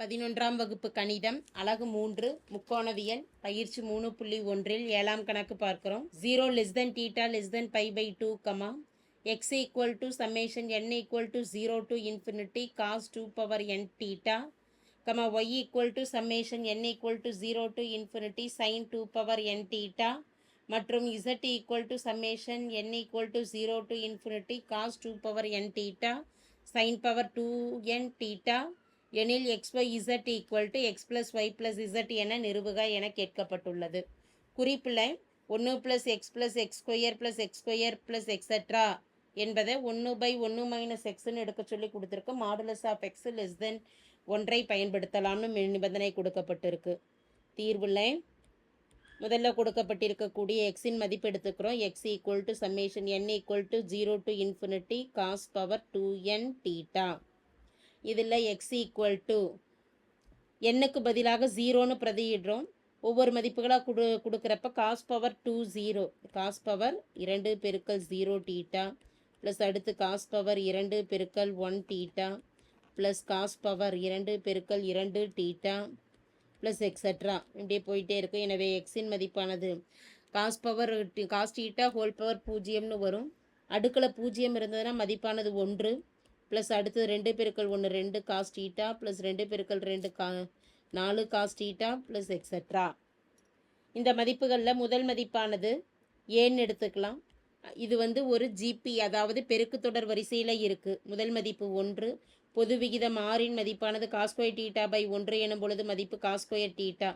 பதினொன்றாம் வகுப்பு கணிதம் அழகு மூன்று முக்கோணவியல் பயிற்சி மூணு புள்ளி ஒன்றில் ஏழாம் கணக்கு பார்க்கிறோம். Zero less than theta less than pi by two comma x equal to summation n equal to zero to infinity cos two power n theta comma y equal to summation n equal to zero to infinity sine two power n theta மற்றும் z equal to summation n equal to zero to infinity cos two power n theta sine power two n theta எனில் x y z equal to x plus y plus z என நிறுவுக என கேட்கப்பட்டுள்ளது. குறிப்பில் ஒன்று plus x plus x square plus x square plus etcetera என்பதை ஒன்று by ஒன்று மைனஸ் எக்ஸ்ன்னு எடுக்க சொல்லி கொடுத்துருக்கு. Modulus of x less than ஒன்றை பயன்படுத்தலாம்னு நிபந்தனை கொடுக்கப்பட்டிருக்கு. தீர்வில் முதல்ல கொடுக்கப்பட்டிருக்கக்கூடிய எக்ஸின் மதிப்பு எடுத்துக்கிறோம். X equal to summation n equal to zero to infinity cos power two n theta இதில் எக்ஸ் ஈக்குவல் டு எண்ணுக்கு பதிலாக ஜீரோன்னு பிரதியிடுறோம். ஒவ்வொரு மதிப்புகளாக கொடு கொடுக்குறப்ப cos power two zero cos power இரண்டு பெருக்கல் ஜீரோ டீட்டா ப்ளஸ் அடுத்து காஸ் பவர் இரண்டு பெருக்கல் one theta plus cos power இரண்டு பெருக்கல் இரண்டு டீட்டா ப்ளஸ் எக்ஸட்ரா இப்படியே போயிட்டே இருக்கும். எனவே எக்ஸின் மதிப்பானது cos power cos theta whole power பூஜ்ஜியம்னு வரும். அடுக்கில் பூஜ்ஜியம் இருந்ததுன்னா மதிப்பானது ஒன்று. ப்ளஸ் அடுத்தது ரெண்டு பெருக்கல் ஒன்று ரெண்டு காஸ் டீட்டா ப்ளஸ் ரெண்டு பெருக்கள் ரெண்டு கா நாலு காஸ் டீட்டா ப்ளஸ் எக்ஸட்ரா இந்த மதிப்புகளில் முதல் மதிப்பானது ஏன்னு எடுத்துக்கலாம். இது வந்து ஒரு ஜிபி அதாவது பெருக்கு தொடர் வரிசையில் இருக்குது முதல் மதிப்பு ஒன்று பொது விகிதம் ஆறின் மதிப்பானது காஸ்கொயர் டீட்டா பை ஒன்று எனும் பொழுது மதிப்பு காஸ்கொயர் டீட்டா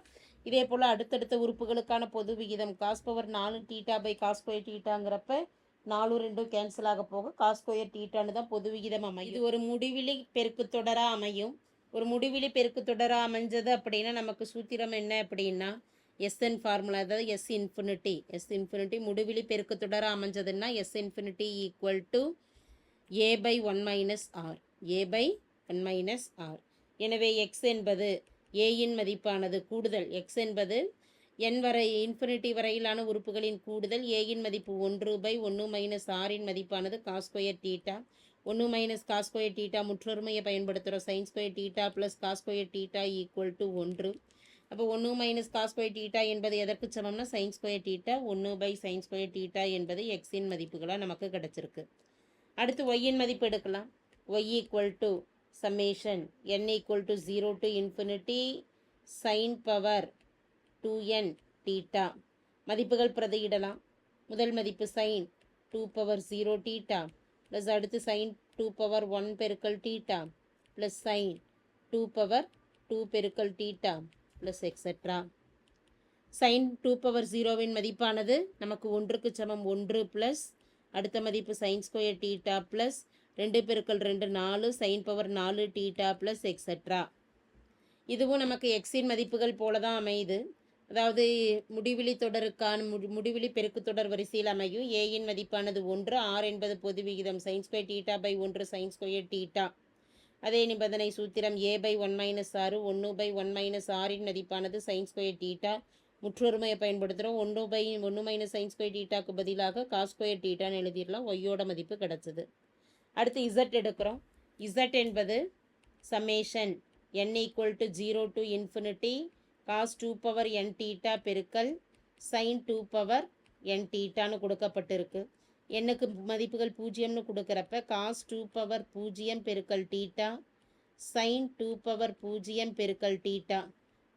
இதே போல் அடுத்தடுத்த உறுப்புகளுக்கான பொது விகிதம் காஸ் பவர் நாலு டீட்டா பை காஸ்கொயர் டீட்டாங்கிறப்ப நாலு ரெண்டும் கேன்சல் ஆக போக காஸ்கொயர் டீட்டான்னு தான் பொது விகிதம் அமையும் இது ஒரு முடிவிலி பெருக்கு தொடராக அமையும். ஒரு முடிவிலி பெருக்கு தொடராக அமைஞ்சது அப்படின்னா நமக்கு சூத்திரம் என்ன அப்படின்னா எஸ்என் ஃபார்முலா அதாவது எஸ் இன்ஃபினிட்டி எஸ் இன்ஃபினிட்டி முடிவிலி பெருக்கு தொடராக அமைஞ்சதுன்னா s infinity equal to a by one minus r a by one minus r எனவே எக்ஸ் என்பது ஏயின் மதிப்பானது கூடுதல். எக்ஸ் என்பது என் வரை இன்ஃபினிட்டி வரையிலான உறுப்புகளின் கூடுதல் ஏயின் மதிப்பு ஒன்று பை ஒன்று மைனஸ் ஆரின் மதிப்பானது காஸ்கொயர் டீட்டா ஒன்று மைனஸ் காஸ்கொயர் டீட்டா முற்றொருமையை பயன்படுத்துகிறோம். Sine square theta plus cos square theta equal to ஒன்று. அப்போ ஒன்று மைனஸ் காஸ்கொயர் டீட்டா என்பது எதற்கு சமம்னா சைன் ஸ்கொயர் டீட்டா ஒன்று பை சைன் ஸ்கொயர் டீட்டா என்பது எக்ஸின் மதிப்புகளாக நமக்கு கிடச்சிருக்கு. அடுத்து ஒய்யின் மதிப்பு எடுக்கலாம். Y equal to summation n equal to zero to infinity sine power two n theta மதிப்புகள் பிரதியிடலாம். முதல் மதிப்பு sine two power zero theta plus அடுத்து சைன் டூ பவர் ஒன் பெருக்கல் theta plus sine two power two பெருக்கல் theta plus etcetera sine two power ஜீரோவின் மதிப்பானது நமக்கு ஒன்றுக்கு சமம் ஒன்று ப்ளஸ் அடுத்த மதிப்பு சைன் ஸ்கொயர் டீட்டா ப்ளஸ் ரெண்டு பெருக்கல் ரெண்டு நாலு சைன் பவர் நாலு டீட்டா ப்ளஸ் எக்ஸெட்ரா இதுவும் நமக்கு எக்ஸின் மதிப்புகள் போல தான் அமையுது. அதாவது முடிவிலி தொடருக்கான முடி முடிவிலி பெருக்கு தொடர் வரிசையில் அமையும். ஏயின் மதிப்பானது ஒன்று ஆர் என்பது பொது விகிதம். சைன் ஸ்கொயர் டீட்டா பை ஒன்று சைன் ஸ்கொயர் டீட்டா அதே நிபந்தனை சூத்திரம் ஏ பை ஒன் மைனஸ் ஆறு ஒன்று பை ஒன் மைனஸ் ஆரின் மதிப்பானது சைன் ஸ்கொயர் டீட்டா முற்றொருமையை பயன்படுத்துகிறோம். ஒன்று பை ஒன்று மைனஸ் சைன் ஸ்கொயர் டீட்டாக்கு பதிலாக காஸ் ஸ்கொயர் டீட்டான்னு எழுதிடலாம். ஒய்யோட மதிப்பு கிடச்சிது. அடுத்து இசட் எடுக்கிறோம். இசட் என்பது summation n equal to zero to infinity cos two power n theta பெருக்கல் சைன் டூ பவர் என் டீட்டான்னு கொடுக்கப்பட்டிருக்கு. எண்ணுக்கு மதிப்புகள் பூஜ்ஜியம்னு கொடுக்குறப்ப காஸ் டூ பவர் பூஜ்ஜியம் பெருக்கல் டீட்டா சைன் டூ பவர் பூஜ்ஜியம் பெருக்கல் டீட்டா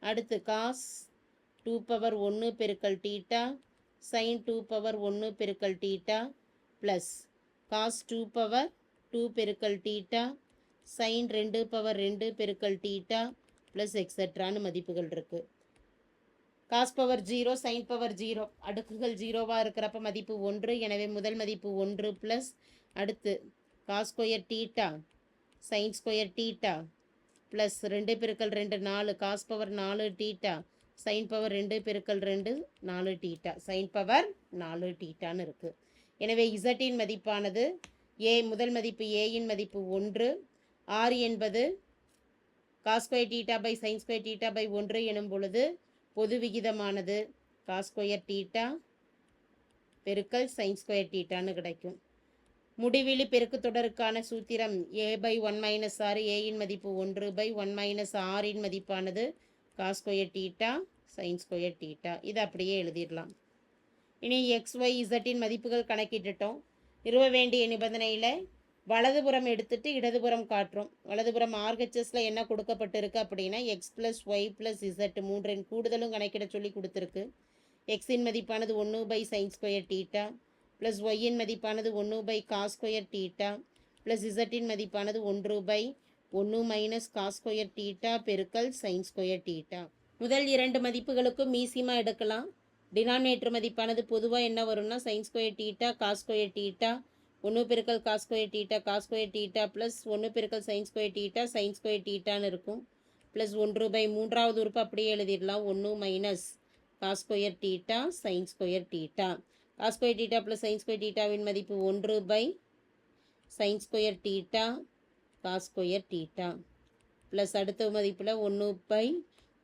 அடுத்து காஸ் டூ பவர் ஒன்று பெருக்கல் டீட்டா சைன் டூ பவர் ஒன்று பெருக்கல் theta plus cos two power two பெருக்கல் டீட்டா சைன் ரெண்டு பவர் ரெண்டு பெருக்கல் டீட்டா ப்ளஸ் எக்ஸட்ரான்னு மதிப்புகள் இருக்குது cos power zero sine power zero அடுக்குகள் ஜீரோவாக இருக்கிறப்ப மதிப்பு ஒன்று எனவே முதல் மதிப்பு ஒன்று ப்ளஸ் அடுத்து cos square theta sine square theta plus ரெண்டு பெருக்கல் ரெண்டு நாலு காஸ் பவர் நாலு டீட்டா சைன் பவர் ரெண்டு பெருக்கல் ரெண்டு நாலு டீட்டா சைன் பவர் நாலு டீட்டான்னு இருக்குது எனவே இசட்டின் மதிப்பானது ஏ முதல் மதிப்பு ஏயின் மதிப்பு ஒன்று ஆர் என்பது cos square theta by sine square theta by ஒன்று எனும் பொழுது பொது விகிதமானது காஸ்கொயர் டீட்டா பெருக்கல் சைன் ஸ்கொயர் டீட்டான்னு கிடைக்கும். முடிவிலி பெருக்கு தொடருக்கான சூத்திரம் ஏ பை ஒன் மைனஸ் ஆறு ஏயின் மதிப்பு ஒன்று பை ஒன் மைனஸ் ஆறின் மதிப்பானது cos square theta sine square theta இது அப்படியே எழுதிடலாம். இனி எக்ஸ் ஒய் இசட்டின் மதிப்புகள் கணக்கிட்டுட்டோம். நிறுவ வேண்டிய நிபந்தனையில் வலதுபுறம் எடுத்துட்டு இடதுபுறம் காட்டுறோம். வலதுபுறம் ஆர்ஹெச்எஸில் என்ன கொடுக்கப்பட்டிருக்கு அப்படின்னா x plus y plus z மூன்றின் கூடுதலும் கணக்கிட சொல்லி கொடுத்துருக்கு. எக்ஸின் மதிப்பானது ஒன்று by sine square theta plus ஒய்யின் மதிப்பானது ஒன்று by cos square theta plus இசட்டின் மதிப்பானது ஒன்று பை ஒன்று மைனஸ் காஸ் ஸ்கொயர் டீட்டா பெருக்கல் சைன் ஸ்கொயர் டீட்டா முதல் இரண்டு மதிப்புகளுக்கும் மீசிமா எடுக்கலாம். டினாமினேட்டர் மதிப்பானது பொதுவாக என்ன வரும்னா sine square theta cos square theta ஒன்று பெருக்கல் cos square theta cos square theta plus ஒன்று பெருக்கல் sine square theta sine square டீட்டான்னு இருக்கும். ப்ளஸ் ஒன்று பை மூன்றாவது உறுப்பு அப்படியே எழுதிடலாம். ஒன்று minus cos square theta sine square theta cos square theta plus sine square டீட்டாவின் மதிப்பு ஒன்று by sine square theta cos square theta plus அடுத்த மதிப்பில் ஒன்று பை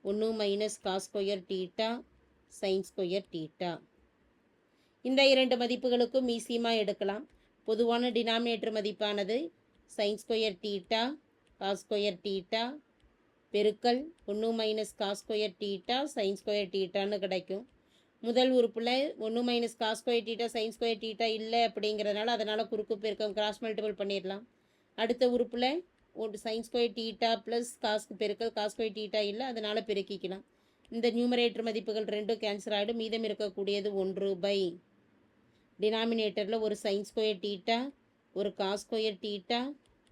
ஒன்று minus cos square theta sine square theta இந்த இரண்டு மதிப்புகளுக்கும் ஈஸியமாக எடுக்கலாம். பொதுவான டினாமினேட்டர் மதிப்பானது sine square theta cos square theta பெருக்கல் ஒன்று minus cos square theta sine square டீட்டான்னு கிடைக்கும். முதல் உறுப்பில் ஒன்று minus cos square theta sine square theta இல்லை அப்படிங்கிறதுனால அதனால் குறுக்கு பெருக்கம் கிராஸ் மல்டிபிள் பண்ணிடலாம் அடுத்த உறுப்பில் ஒரு sine square theta plus cos பெருக்கல் காஸ் ஸ்கொயர் டீட்டா இல்லை அதனால் பெருக்கிக்கலாம். இந்த நியூமரேட்டர் மதிப்புகள் ரெண்டும் கேன்சல் ஆகிடும் மீதம் இருக்கக்கூடியது ஒன்று பை டினாமினேட்டரில் ஒரு சைன் ஸ்கொயர் டீட்டா ஒரு காஸ் ஸ்கொயர் டீட்டா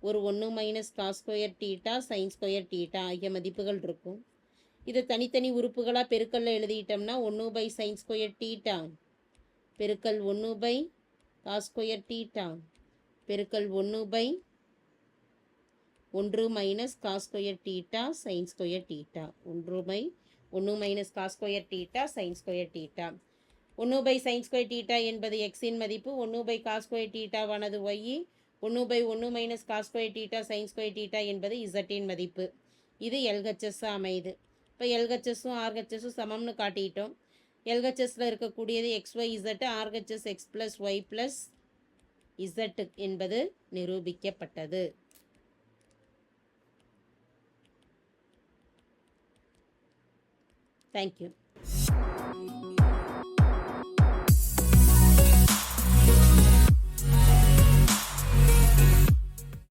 ஒரு ஒன்று minus cos square theta sine square theta ஆகிய மதிப்புகள் இருக்கும். இதை தனித்தனி உறுப்புகளாக பெருக்கல்ல எழுதிட்டோம்னா ஒன்று பை சைன் ஸ்கொயர் டீட்டா பெருக்கல் ஒன்று பை காஸ் ஸ்கொயர் டீட்டா பெருக்கல் ஒன்று பை ஒன்று minus cos square theta sine square theta ஒன்று பை ஒன்று minus cos square theta sine square theta ஒன்று பை சைன் ஸ்கொயர் டீட்டா என்பது எக்ஸின் மதிப்பு ஒன்று பை காஸ் ஸ்கொயர் டீட்டாவானது ஒய் ஒன்று பை ஒன்று minus cos square theta sine square theta என்பது இசட்டின் மதிப்பு. இது எல்ஹெச்எஸ் அமையுது. இப்போ எல்ஹெச்எஸும் ஆர்ஹெச்எஸும் சமம்னு காட்டிட்டோம். எல்ஹெச்எஸில் இருக்கக்கூடியது x y z RHS x plus y plus z என்பது நிரூபிக்கப்பட்டது. Thank you